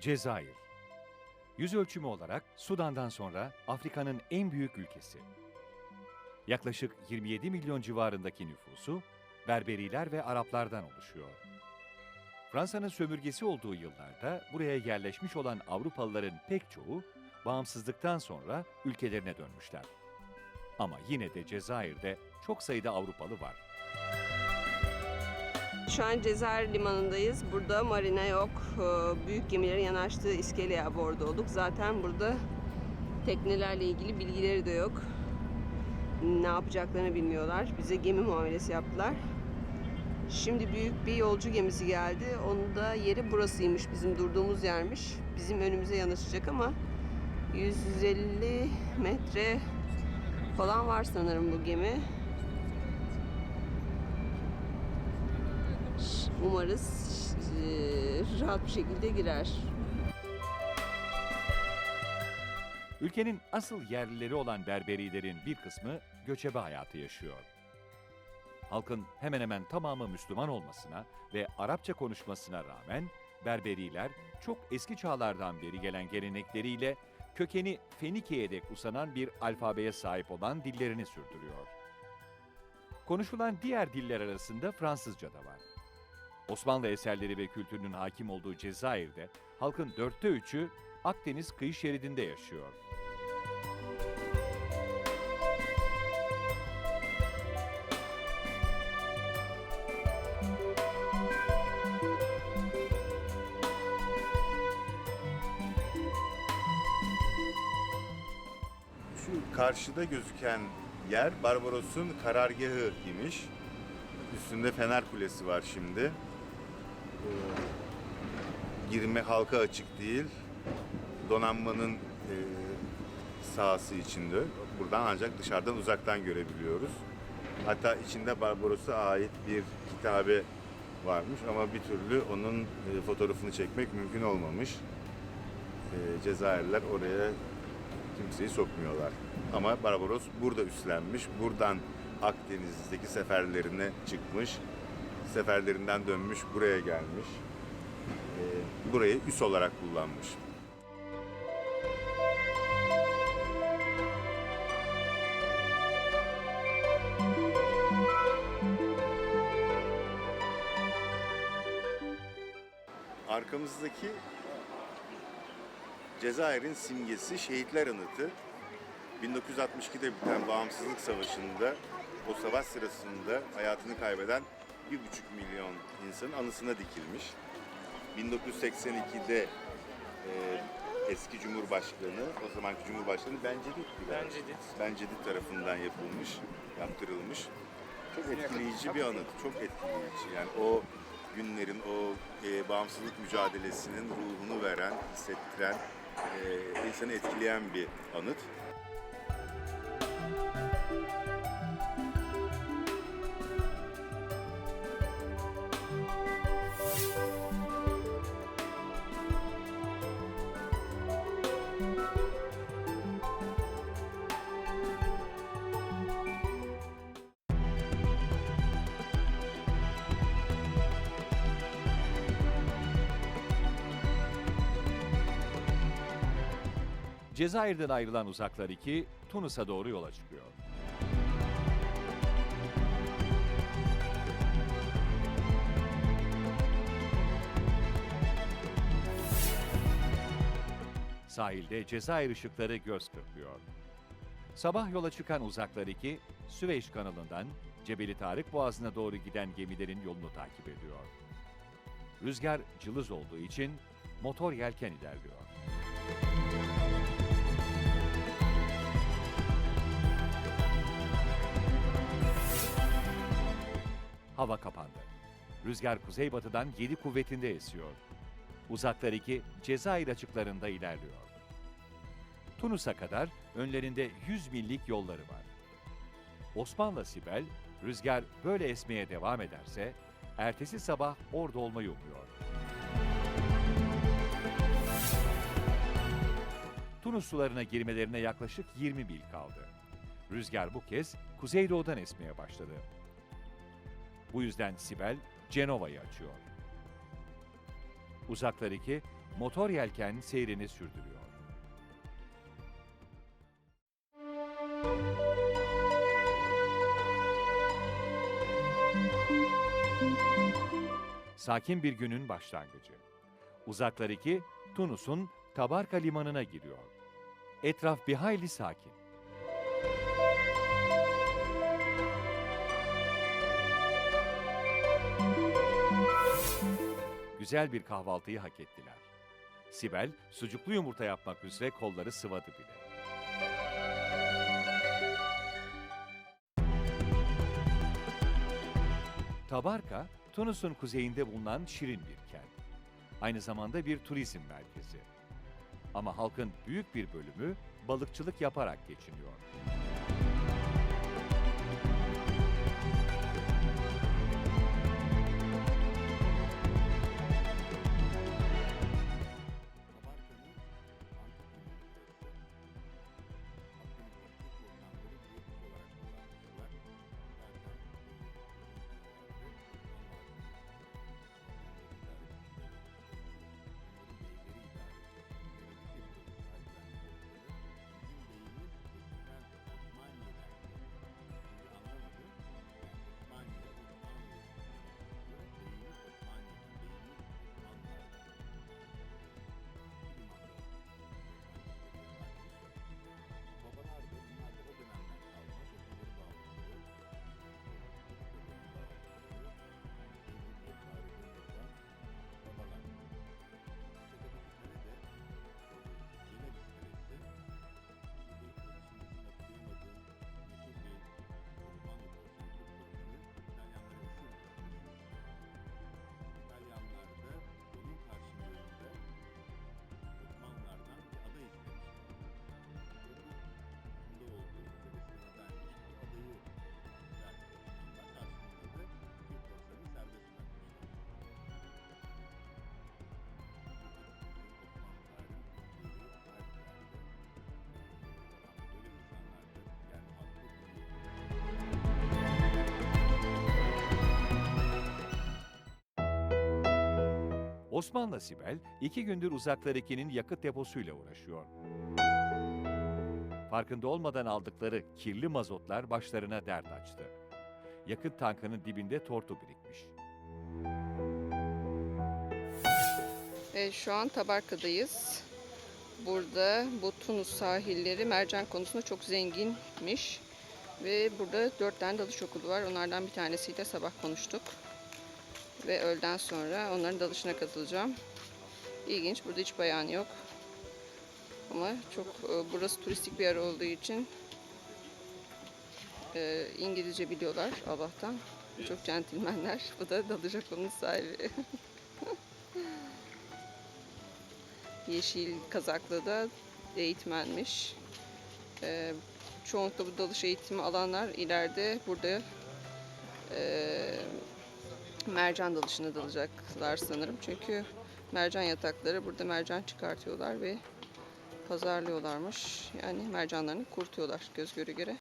Cezayir. Yüz ölçümü olarak Sudan'dan sonra Afrika'nın en büyük ülkesi. Yaklaşık 27 milyon civarındaki nüfusu Berberiler ve Araplardan oluşuyor. Fransa'nın sömürgesi olduğu yıllarda buraya yerleşmiş olan Avrupalıların pek çoğu bağımsızlıktan sonra ülkelerine dönmüşler. Ama yine de Cezayir'de çok sayıda Avrupalı var. Şu an Cezayir limanındayız. Burada marina yok. Ee, Büyük gemilerin yanaştığı iskeleye bordo olduk. Zaten burada teknelerle ilgili bilgileri de yok. Ne yapacaklarını bilmiyorlar. Bize gemi muamelesi yaptılar. Şimdi büyük bir yolcu gemisi geldi. Onun da yeri burasıymış. Bizim durduğumuz yermiş. Bizim önümüze yanaşacak ama 150 metre falan var sanırım bu gemi. Umarız eee, rahat bir şekilde girer. Ülkenin asıl yerlileri olan Berberilerin bir kısmı göçebe hayatı yaşıyor. Halkın hemen hemen tamamı Müslüman olmasına ve Arapça konuşmasına rağmen Berberiler çok eski çağlardan beri gelen gelenekleriyle kökeni Fenike'ye dek uzanan bir alfabeye sahip olan dillerini sürdürüyor. Konuşulan diğer diller arasında Fransızca da var. Osmanlı eserleri ve kültürünün hakim olduğu Cezayir'de halkın dörtte üçü Akdeniz kıyı şeridinde yaşıyor. Şu karşıda gözüken yer Barbaros'un karargahı imiş. Üstünde Fener Kulesi var şimdi. Girme halka açık değil. Donanmanın e, sahası içinde. Buradan ancak dışarıdan uzaktan görebiliyoruz. Hatta içinde Barbaros'a ait bir kitabe varmış ama bir türlü onun e, fotoğrafını çekmek mümkün olmamış. E, Cezayirliler oraya kimseyi sokmuyorlar. Ama Barbaros burada üstlenmiş. Buradan Akdeniz'deki seferlerine çıkmış. Seferlerinden dönmüş, buraya gelmiş. Ee, burayı üs olarak kullanmış. Arkamızdaki Cezayir'in simgesi Şehitler Anıtı. 1962'de biten Bağımsızlık Savaşı'nda o savaş sırasında hayatını kaybeden 1,5 milyon insanın anısına dikilmiş. 1982'de e, eski Cumhurbaşkanı, o zamanki Cumhurbaşkanı Bencedit Bencedit. Bencedit tarafından yapılmış, yaptırılmış. Çok etkileyici bir anıt, çok etkileyici. Yani o günlerin, o e, bağımsızlık mücadelesinin ruhunu veren, hissettiren, e, insanı etkileyen bir anıt. Cezayir'den ayrılan uzaklar 2, Tunus'a doğru yola çıkıyor. Sahilde Cezayir ışıkları göz kırpıyor. Sabah yola çıkan uzaklar 2, Süveyş kanalından Cebeli Tarık Boğazı'na doğru giden gemilerin yolunu takip ediyor. Rüzgar cılız olduğu için motor yelken ilerliyor. Hava kapandı. Rüzgar kuzeybatıdan 7 kuvvetinde esiyor. Uzaklar 2 Cezayir açıklarında ilerliyor. Tunus'a kadar önlerinde 100 millik yolları var. Osmanlı Sibel, rüzgar böyle esmeye devam ederse, ertesi sabah orada olmayı umuyor. Tunus sularına girmelerine yaklaşık 20 mil kaldı. Rüzgar bu kez kuzeydoğudan esmeye başladı. Bu yüzden Sibel Cenova'yı açıyor. Uzaktaki motor yelken seyrini sürdürüyor. Sakin bir günün başlangıcı. Uzaktaki Tunus'un Tabarka limanına giriyor. Etraf bir hayli sakin. Güzel bir kahvaltıyı hak ettiler. Sibel sucuklu yumurta yapmak üzere kolları sıvadı bile. Tabarka, Tunus'un kuzeyinde bulunan şirin bir kent. Aynı zamanda bir turizm merkezi. Ama halkın büyük bir bölümü balıkçılık yaparak geçiniyor. Osmanlı Sibel iki gündür uzaklarikinin yakıt deposuyla uğraşıyor. Farkında olmadan aldıkları kirli mazotlar başlarına dert açtı. Yakıt tankının dibinde tortu birikmiş. E, şu an Tabarka'dayız. Burada bu Tunus sahilleri mercan konusunda çok zenginmiş. Ve burada dört tane dalış okulu var. Onlardan bir tanesiyle sabah konuştuk. Ve öğleden sonra onların dalışına katılacağım. İlginç. Burada hiç bayan yok. Ama çok e, burası turistik bir yer olduğu için e, İngilizce biliyorlar Allah'tan. Çok centilmenler. Bu da dalış okulunun sahibi. Yeşil kazaklı da eğitmenmiş. Ee, çoğunlukla bu dalış eğitimi alanlar ileride burada ee, mercan dalışına dalacaklar sanırım. Çünkü mercan yatakları burada mercan çıkartıyorlar ve pazarlıyorlarmış. Yani mercanlarını kurtuyorlar göz göre göre.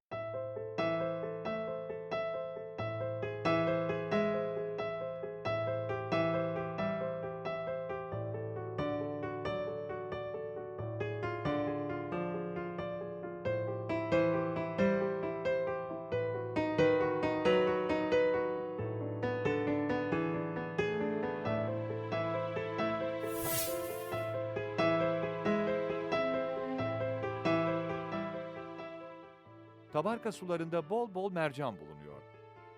Tabarka sularında bol bol mercan bulunuyor.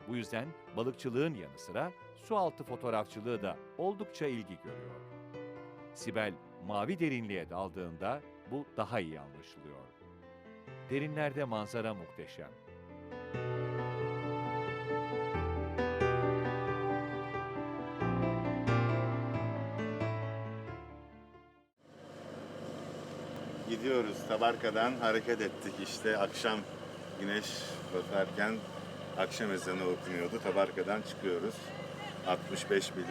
Bu yüzden balıkçılığın yanı sıra sualtı fotoğrafçılığı da oldukça ilgi görüyor. Sibel mavi derinliğe daldığında bu daha iyi anlaşılıyor. Derinlerde manzara muhteşem. Gidiyoruz. Tabarka'dan hareket ettik işte akşam güneş batarken akşam ezanı okunuyordu. Tabarka'dan çıkıyoruz. 65 mil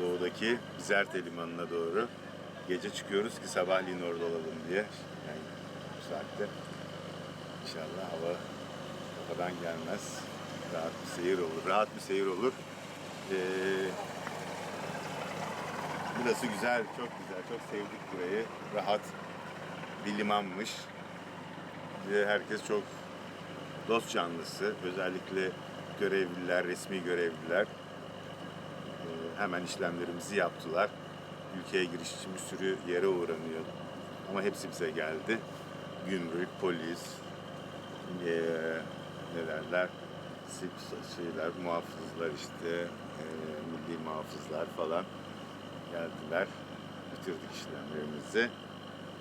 doğudaki Bizerte limanına doğru Gece çıkıyoruz ki sabahleyin orada olalım diye. Yani bu saatte. İnşallah hava kafadan gelmez. Rahat bir seyir olur. Rahat bir seyir olur. Ee, burası güzel, çok güzel. Çok sevdik burayı. Rahat bir limanmış. Herkes çok dost canlısı. Özellikle görevliler, resmi görevliler e, hemen işlemlerimizi yaptılar. Ülkeye giriş için bir sürü yere uğranıyor. Ama hepsi bize geldi. Gümrük, polis, e, ne derler, sip şeyler, muhafızlar işte, e, milli muhafızlar falan geldiler. Bitirdik işlemlerimizi.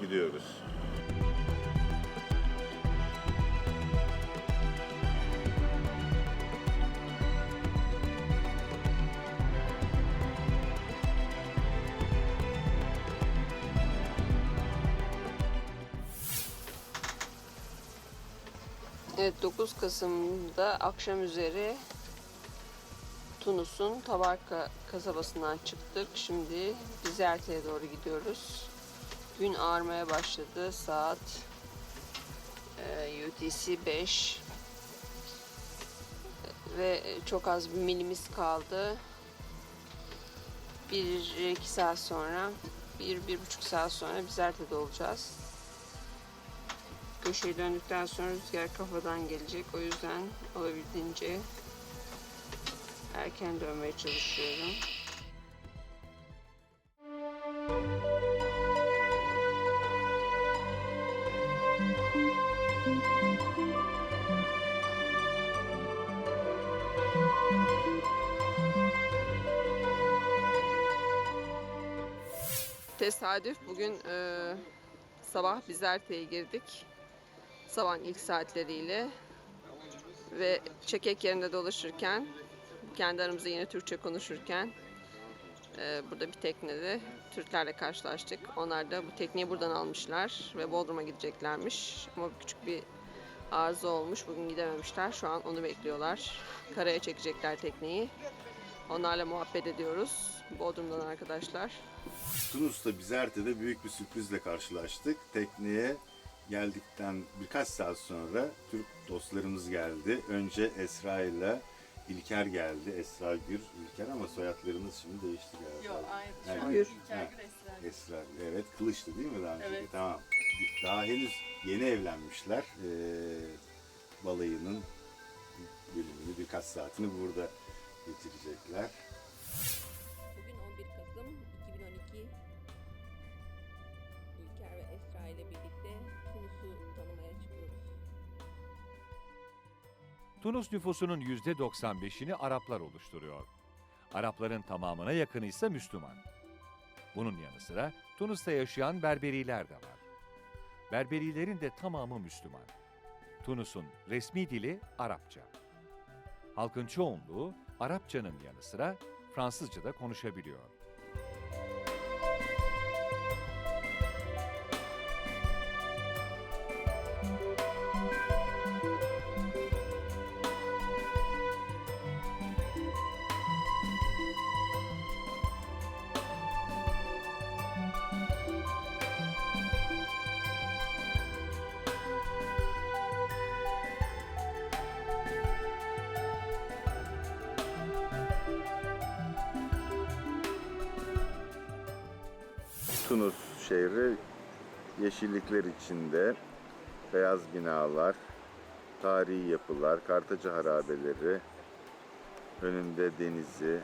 Gidiyoruz. Evet 9 Kasım'da akşam üzeri Tunus'un Tabarka kasabasından çıktık. Şimdi Bizerte'ye doğru gidiyoruz. Gün ağarmaya başladı. Saat e, UTC 5 ve çok az bir milimiz kaldı. Bir iki saat sonra, bir, bir buçuk saat sonra Bizerte'de olacağız. Köşeyi döndükten sonra rüzgar kafadan gelecek. O yüzden olabildiğince erken dönmeye çalışıyorum. Tesadüf bugün e, sabah Bizerte'ye girdik. Sabahın ilk saatleriyle ve çekek yerinde dolaşırken kendi aramızda yine Türkçe konuşurken e, burada bir teknede Türklerle karşılaştık. Onlar da bu tekneyi buradan almışlar ve Bodrum'a gideceklermiş. Ama küçük bir arıza olmuş. Bugün gidememişler. Şu an onu bekliyorlar. Karaya çekecekler tekneyi. Onlarla muhabbet ediyoruz. Bodrum'dan arkadaşlar. Tunus'ta Bizerte'de büyük bir sürprizle karşılaştık. Tekneye geldikten birkaç saat sonra Türk dostlarımız geldi. Önce Esra ile İlker geldi. Esra Gür, İlker ama soyadlarımız şimdi değişti galiba. Yok aynı. Evet. Şu an Gür. İlker. Gür Esra. Esra, evet Kılıç'tı değil mi daha önceki? Evet. Tamam. Daha henüz yeni evlenmişler. Ee, balayının bölümünü birkaç saatini burada geçirecekler. Tunus nüfusunun %95'ini Araplar oluşturuyor. Arapların tamamına yakını ise Müslüman. Bunun yanı sıra Tunus'ta yaşayan Berberiler de var. Berberilerin de tamamı Müslüman. Tunus'un resmi dili Arapça. Halkın çoğunluğu Arapçanın yanı sıra Fransızca da konuşabiliyor. Tunus şehri yeşillikler içinde, beyaz binalar, tarihi yapılar, Kartaca harabeleri, önünde denizi,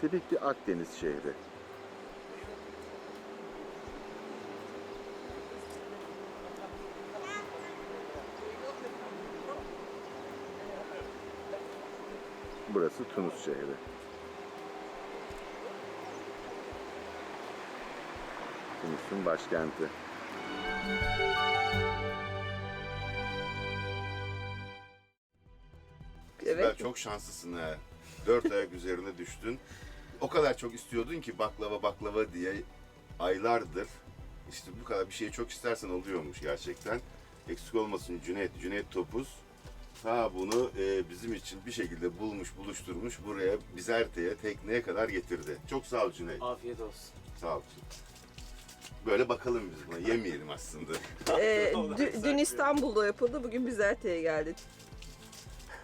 tipik bir Akdeniz şehri. Burası Tunus şehri. Tunus'un başkenti. Evet. çok şanslısın ha. Dört ayak üzerine düştün. O kadar çok istiyordun ki baklava baklava diye aylardır. İşte bu kadar bir şeyi çok istersen oluyormuş gerçekten. Eksik olmasın Cüneyt, Cüneyt Topuz. Ta bunu e, bizim için bir şekilde bulmuş, buluşturmuş, buraya Bizerte'ye, tekneye kadar getirdi. Çok sağ ol Cüneyt. Afiyet olsun. Sağ ol. Böyle bakalım biz buna. Yemeyelim aslında. Ee, dü- dün İstanbul'da yapıldı, bugün Bizerte'ye geldi.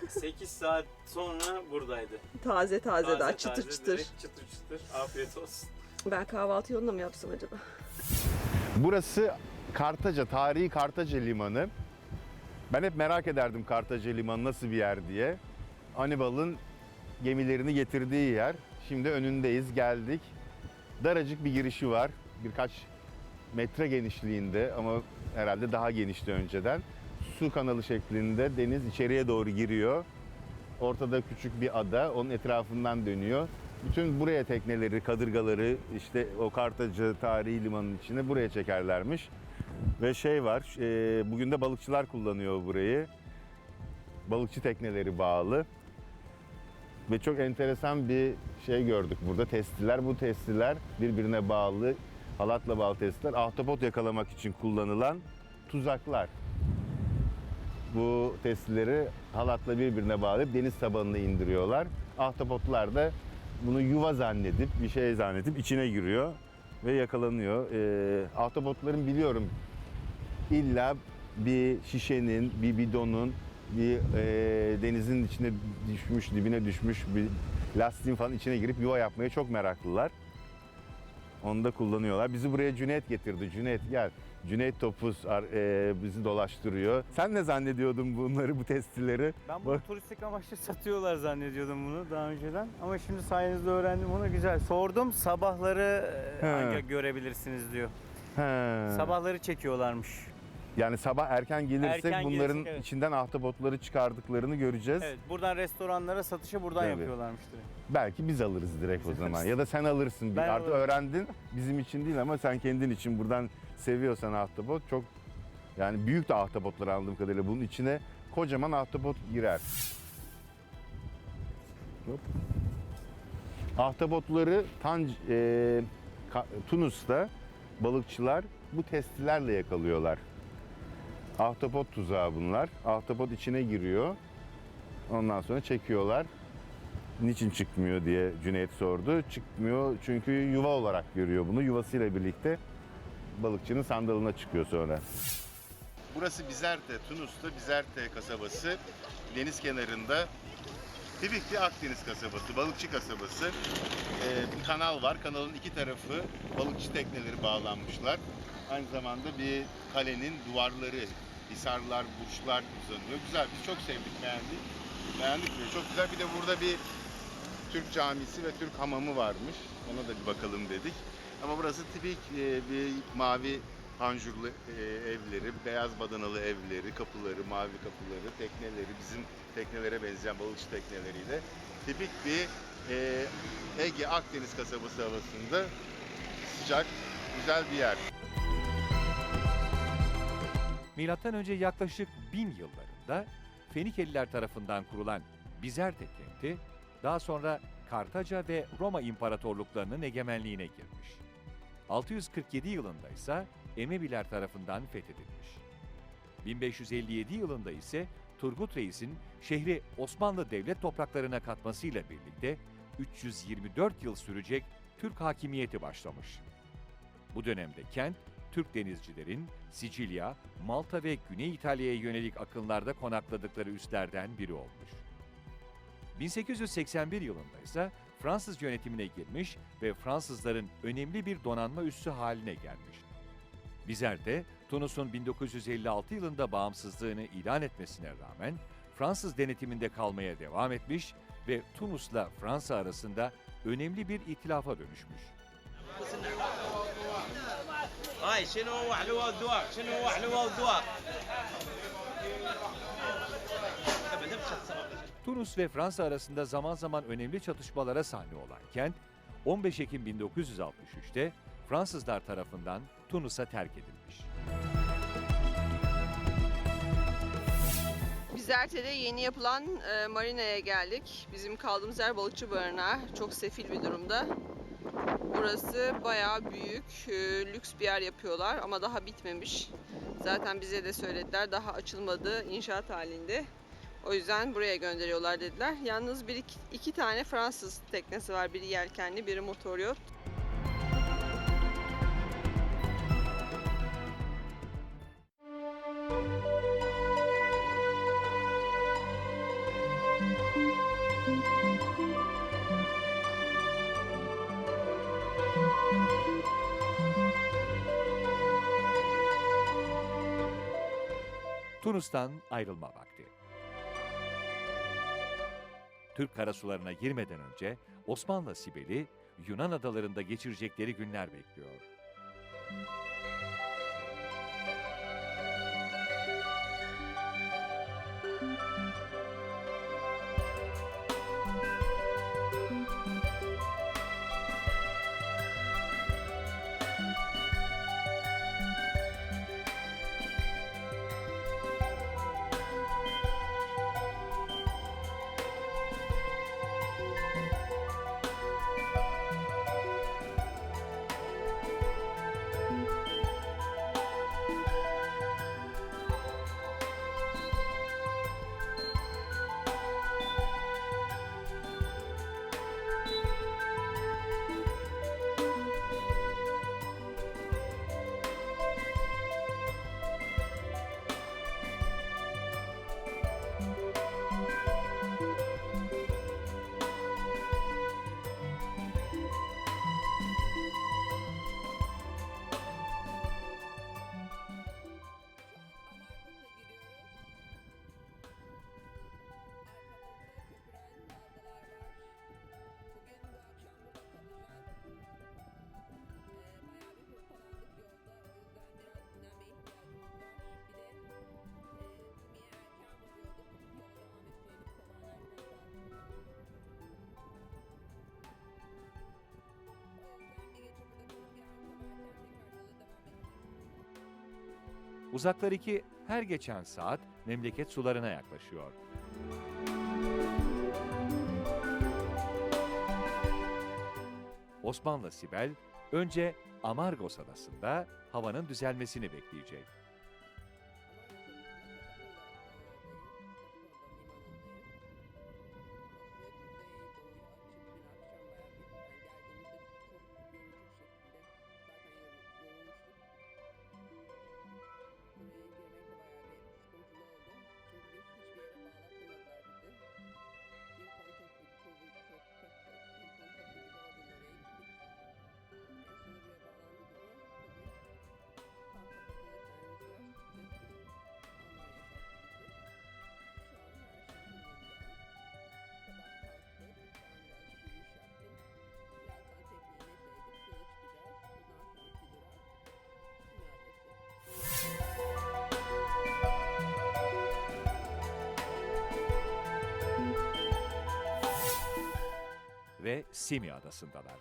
8 saat sonra buradaydı. Taze taze, daha Taze çıtır taze, çıtır. direkt çıtır çıtır. Afiyet olsun. Ben kahvaltı yolunda mı yapsam acaba? Burası Kartaca, tarihi Kartaca Limanı. Ben hep merak ederdim Kartaca Limanı nasıl bir yer diye. Anibal'ın gemilerini getirdiği yer. Şimdi önündeyiz, geldik. Daracık bir girişi var. Birkaç metre genişliğinde ama herhalde daha genişti önceden. Su kanalı şeklinde deniz içeriye doğru giriyor. Ortada küçük bir ada, onun etrafından dönüyor. Bütün buraya tekneleri, kadırgaları işte o Kartaca tarihi limanının içine buraya çekerlermiş. Ve şey var, e, bugün de balıkçılar kullanıyor burayı. Balıkçı tekneleri bağlı. Ve çok enteresan bir şey gördük burada. Testiler, bu testiler birbirine bağlı, halatla bağlı testiler. Ahtapot yakalamak için kullanılan tuzaklar. Bu testileri halatla birbirine bağlayıp deniz tabanına indiriyorlar. Ahtapotlar da bunu yuva zannedip, bir şey zannedip içine giriyor ve yakalanıyor. Ee, ahtapotların biliyorum illa bir şişenin, bir bidonun, bir e, denizin içine düşmüş, dibine düşmüş bir lastiğin falan içine girip yuva yapmaya çok meraklılar. Onu da kullanıyorlar. Bizi buraya Cüneyt getirdi. Cüneyt gel. Cüneyt Topuz e, bizi dolaştırıyor. Sen ne zannediyordun bunları, bu testileri? Ben bunu turistik amaçlı satıyorlar zannediyordum bunu daha önceden. Ama şimdi sayenizde öğrendim onu güzel. Sordum sabahları e, He. ancak görebilirsiniz diyor. He. Sabahları çekiyorlarmış. Yani sabah erken gelirsek Erken bunların gelirsek, evet. içinden ahtapotları çıkardıklarını göreceğiz. Evet buradan restoranlara satışı buradan Tabii. yapıyorlarmış direkt. Belki biz alırız direkt o zaman. Ya da sen alırsın. Bir Ben Artık alırım. öğrendin. Bizim için değil ama sen kendin için buradan seviyorsan ahtapot çok yani büyük de ahtapotlar anladığım kadarıyla bunun içine kocaman ahtapot girer. Hop. Ahtapotları Tanc e, Ka- Tunus'ta balıkçılar bu testilerle yakalıyorlar. Ahtapot tuzağı bunlar. Ahtapot içine giriyor. Ondan sonra çekiyorlar. Niçin çıkmıyor diye Cüneyt sordu. Çıkmıyor çünkü yuva olarak görüyor bunu. Yuvasıyla birlikte balıkçının sandalına çıkıyor sonra. Burası Bizerte, Tunus'ta Bizerte kasabası. Deniz kenarında tipik bir Akdeniz kasabası, balıkçı kasabası. Ee, bir kanal var. Kanalın iki tarafı balıkçı tekneleri bağlanmışlar. Aynı zamanda bir kalenin duvarları, hisarlar, burçlar uzanıyor. Güzel, biz çok sevdik, beğendik. Beğendik mi? Çok güzel. Bir de burada bir Türk camisi ve Türk hamamı varmış. Ona da bir bakalım dedik. Ama burası tipik e, bir mavi panjurlu e, evleri, beyaz badanalı evleri, kapıları, mavi kapıları, tekneleri, bizim teknelere benzeyen balıkçı tekneleriyle tipik bir e, Ege Akdeniz kasabası havasında sıcak, güzel bir yer. Önce yaklaşık bin yıllarında Fenikeliler tarafından kurulan Bizerte kenti daha sonra Kartaca ve Roma İmparatorluklarının egemenliğine girmiş. 647 yılında ise Emeviler tarafından fethedilmiş. 1557 yılında ise Turgut Reis'in şehri Osmanlı devlet topraklarına katmasıyla birlikte 324 yıl sürecek Türk hakimiyeti başlamış. Bu dönemde kent Türk denizcilerin Sicilya, Malta ve Güney İtalya'ya yönelik akınlarda konakladıkları üslerden biri olmuş. 1881 yılında ise Fransız yönetimine girmiş ve Fransızların önemli bir donanma üssü haline gelmiş. Bizerte, Tunus'un 1956 yılında bağımsızlığını ilan etmesine rağmen Fransız denetiminde kalmaya devam etmiş ve Tunus'la Fransa arasında önemli bir itilafa dönüşmüş. هاي شنو وحلوة الذواق شنو وحلوة الذواق ابدا بشخص Tunus ve Fransa arasında zaman zaman önemli çatışmalara sahne olan kent, 15 Ekim 1963'te Fransızlar tarafından Tunus'a terk edilmiş. Bizerte'de yeni yapılan e, marinaya geldik. Bizim kaldığımız yer balıkçı barınağı. Çok sefil bir durumda. Burası bayağı büyük, e, lüks bir yer yapıyorlar ama daha bitmemiş. Zaten bize de söylediler daha açılmadı, inşaat halinde. O yüzden buraya gönderiyorlar dediler. Yalnız bir iki, iki tane Fransız teknesi var. Biri yelkenli, biri motor yot. Tunus'tan ayrılma vakti. Türk karasularına girmeden önce Osmanlı Sibel'i Yunan adalarında geçirecekleri günler bekliyor. Uzaklar 2 her geçen saat memleket sularına yaklaşıyor. Osmanlı Sibel önce Amargos adasında havanın düzelmesini bekleyecek. Simi adasındalar.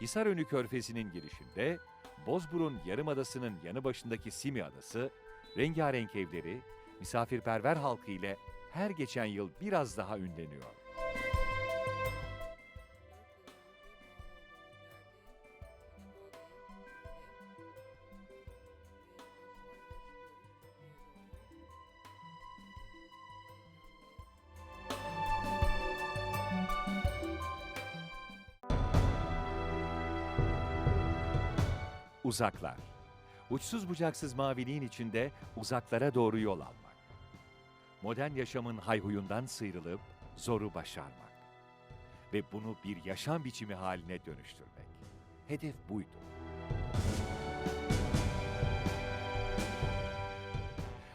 Hisarönü Körfezi'nin girişinde Bozburun Yarımadası'nın yanı başındaki Simi adası, rengarenk evleri, misafirperver halkı ile her geçen yıl biraz daha ünleniyor. Uzaklar. Uçsuz bucaksız maviliğin içinde uzaklara doğru yol almak. Modern yaşamın hayhuyundan sıyrılıp zoru başarmak. Ve bunu bir yaşam biçimi haline dönüştürmek. Hedef buydu.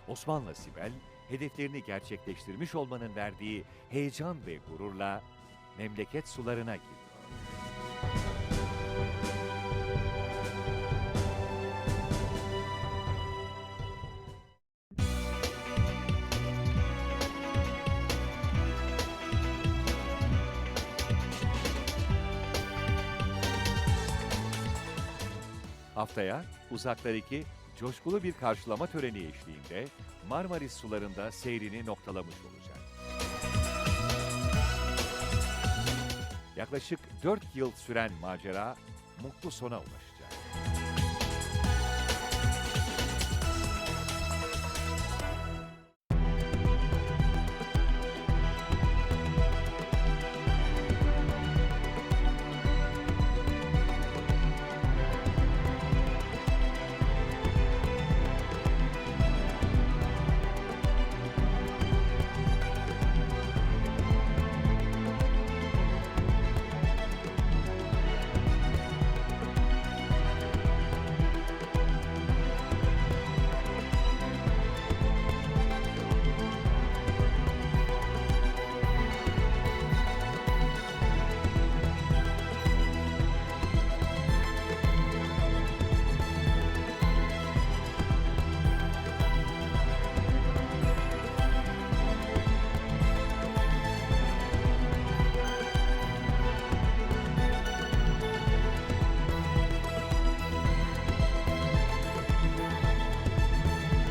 Osmanlı Sibel, hedeflerini gerçekleştirmiş olmanın verdiği heyecan ve gururla memleket sularına giriyor. Haftaya Uzaklar 2 coşkulu bir karşılama töreni eşliğinde Marmaris sularında seyrini noktalamış olacak. Yaklaşık 4 yıl süren macera mutlu sona ulaşacak.